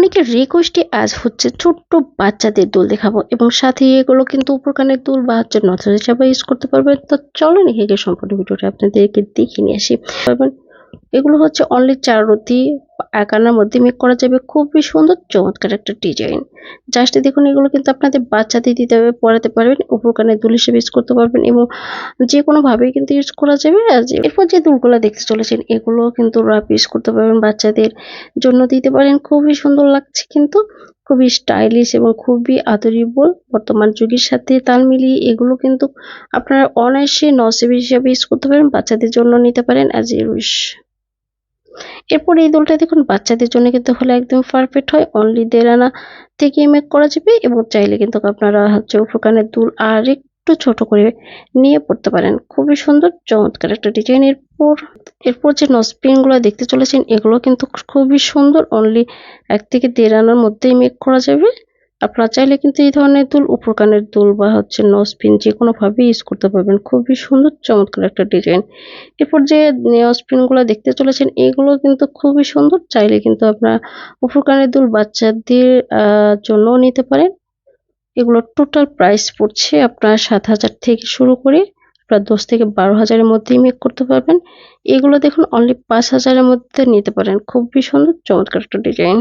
অনেকের রিকোয়েস্টে আজ হচ্ছে ছোট্ট বাচ্চাদের দোল দেখাবো এবং সাথে এগুলো কিন্তু উপর কানের দোল বা হচ্ছে নজর হিসাবে ইউজ করতে পারবেন। তো চলেন এখানে সম্পূর্ণ ভিডিওটা আপনাদেরকে দেখিয়ে নিয়ে আসি। এগুলো হচ্ছে অনলি চার রতি একান্নার মধ্যে মেক করা যাবে। খুবই সুন্দর, চমৎকার একটা ডিজাইন জাস্ট দেখুন, এগুলো কিন্তু আপনাদের বাচ্চাদের দিতে হবে, পড়াতে পারবেন উপর কানের দুল হিসেবে ইউজ করতে পারবেন এবং যে কোনোভাবেই কিন্তু ইউজ করা যাবে। এরপর যে দুলগুলো দেখতে চলেছেন এগুলো কিন্তু রাফ ইউজ করতে পারবেন বাচ্চাদের জন্য দিতে পারেন। খুবই সুন্দর লাগছে কিন্তু। খুবই স্টাইলিশ এবং খুবই আদরিবল বর্তমান যুগের সাথে তাল মিলিয়ে এগুলো কিন্তু আপনারা অনায়াসে নসিব হিসাবে ইউজ করতে পারেন, বাচ্চাদের জন্য নিতে পারেন অ্যাজ এ উইশ এরপর এই দোলটা দেখুন, বাচ্চাদের জন্য কিন্তু হলে একদম পারফেক্ট হয় অনলি দেড় আনা থেকে মেক করা যাবে এবং চাইলে কিন্তু আপনারা হচ্ছে উপকানের দুল আর একটু ছোট করে নিয়ে পড়তে পারেন। খুবই সুন্দর চমৎকার একটা ডিজাইন এরপর এরপর যে নসপিনগুলো দেখতে চলেছেন এগুলো কিন্তু খুবই সুন্দর। অনলি এক থেকে দেড় আনার মধ্যেই মেক করা যাবে। আপনারা চাইলে কিন্তু এই ধরনের দুল উপর কানের দুল বা হচ্ছে নসপিন যে কোনো ভাবে ইউজ করতে পারবেন। খুবই সুন্দর চমৎকার একটা ডিজাইন এরপর যে নেওসপিনগুলো দেখতে চলেছেন এগুলো কিন্তু খুবই সুন্দর। চাইলে কিন্তু আপনারা উপর কানের দুল বাচ্চাদের আহ, জন্যও নিতে পারেন। এগুলোর টোটাল প্রাইস পড়ছে আপনার সাত হাজার থেকে শুরু করে আপনার দশ থেকে বারো হাজারের মধ্যেই মেক করতে পারবেন। এগুলো দেখুন অনলি পাঁচ হাজারের মধ্যে নিতে পারেন। খুবই সুন্দর, চমৎকার একটা ডিজাইন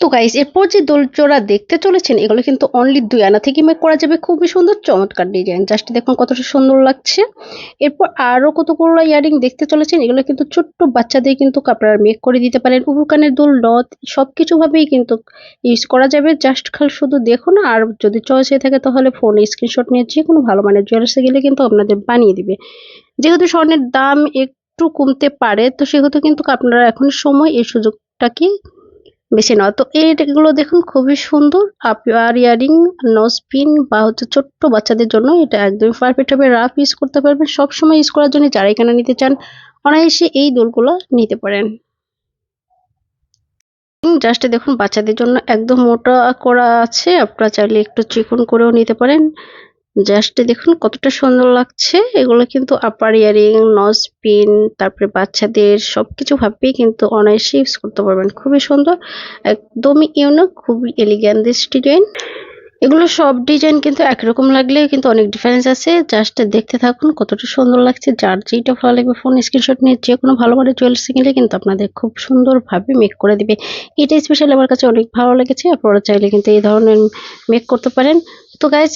তো গাইস এরপর যে দোলচোরা দেখতে চলেছেন, এগুলো কিন্তু অনলি দুই আনা থেকে মেক করা যাবে। খুবই সুন্দর, চমৎকার ডিজাইন জাস্ট দেখুন কতটা সুন্দর লাগছে। এরপর আরও কতগুলো ইয়ারিং দেখতে চলেছেন, এগুলো কিন্তু ছোট্ট বাচ্চাদের কিন্তু আপনারা মেক করে দিতে পারেন। উবুকানের দুল নথ সবকিছু ভাবেই কিন্তু ইউজ করা যাবে। জাস্ট খাল শুধু দেখুন আর যদি চয়েস হয়ে থাকে তাহলে ফোনে স্ক্রিনশট নিয়ে যে কোনো ভালো মানের জুয়েলার্সে গেলে কিন্তু আপনাদের বানিয়ে দিবে। যেহেতু স্বর্ণের দাম একটু কমতে পারে, তো সেহেতু কিন্তু আপনারা এখন সময় এই সুযোগটাকে বেছে নয়। তো এইগুলো দেখুন খুবই সুন্দর। আপিয়ার ইয়ারিং নোজপিন বা হচ্ছে ছোট্ট বাচ্চাদের জন্য এটা একদমই পারফেক্ট হবে। রাফ ইউজ করতে পারবেন। সবসময় ইউজ করার জন্য যারা এখানে নিতে চান, অনায়াসে এই দোলগুলো নিতে পারেন। জাস্ট দেখুন বাচ্চাদের জন্য একদম মোটা করা আছে। আপনারা চাইলে একটু চিকন করেও নিতে পারেন। জাস্ট দেখুন কতটা সুন্দর লাগছে। এগুলো কিন্তু আপার ইয়ারিং নজ পিন তারপরে বাচ্চাদের সবকিছু ভাবেই কিন্তু অনায়াসে ইউজ করতে পারবেন। খুবই সুন্দর, একদমই ইউনিক খুবই এলিগ্যান্ট দিস ডিজাইন এগুলো সব ডিজাইন কিন্তু একরকম লাগলে কিন্তু অনেক ডিফারেন্স আছে। জাস্ট দেখতে থাকুন কতটা সুন্দর লাগছে। যার যেটা ভালো লাগবে ফোন স্ক্রিনশট নিয়ে যে কোনো ভালো মানের জুয়েলার্স কিনলে কিন্তু আপনাদের খুব সুন্দরভাবে মেক করে দিবে। এটা স্পেশালি আমার কাছে অনেক ভালো লেগেছে। আপনারা চাইলে কিন্তু এই ধরনের মেক করতে পারেন। তো গাইজ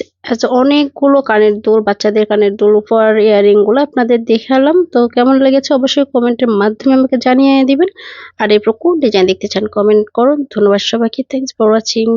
অনেকগুলো কানের দুল, বাচ্চাদের কানের দুল, উপহার ইয়ারিংগুলো আপনাদের দেখালাম। তো কেমন লেগেছে অবশ্যই কমেন্টের মাধ্যমে আমাকে জানিয়ে দিবেন। আর এই প্রকু ডিজাইন দেখতে চান কমেন্ট করুন। ধন্যবাদ সবাইকে। Thanks for watching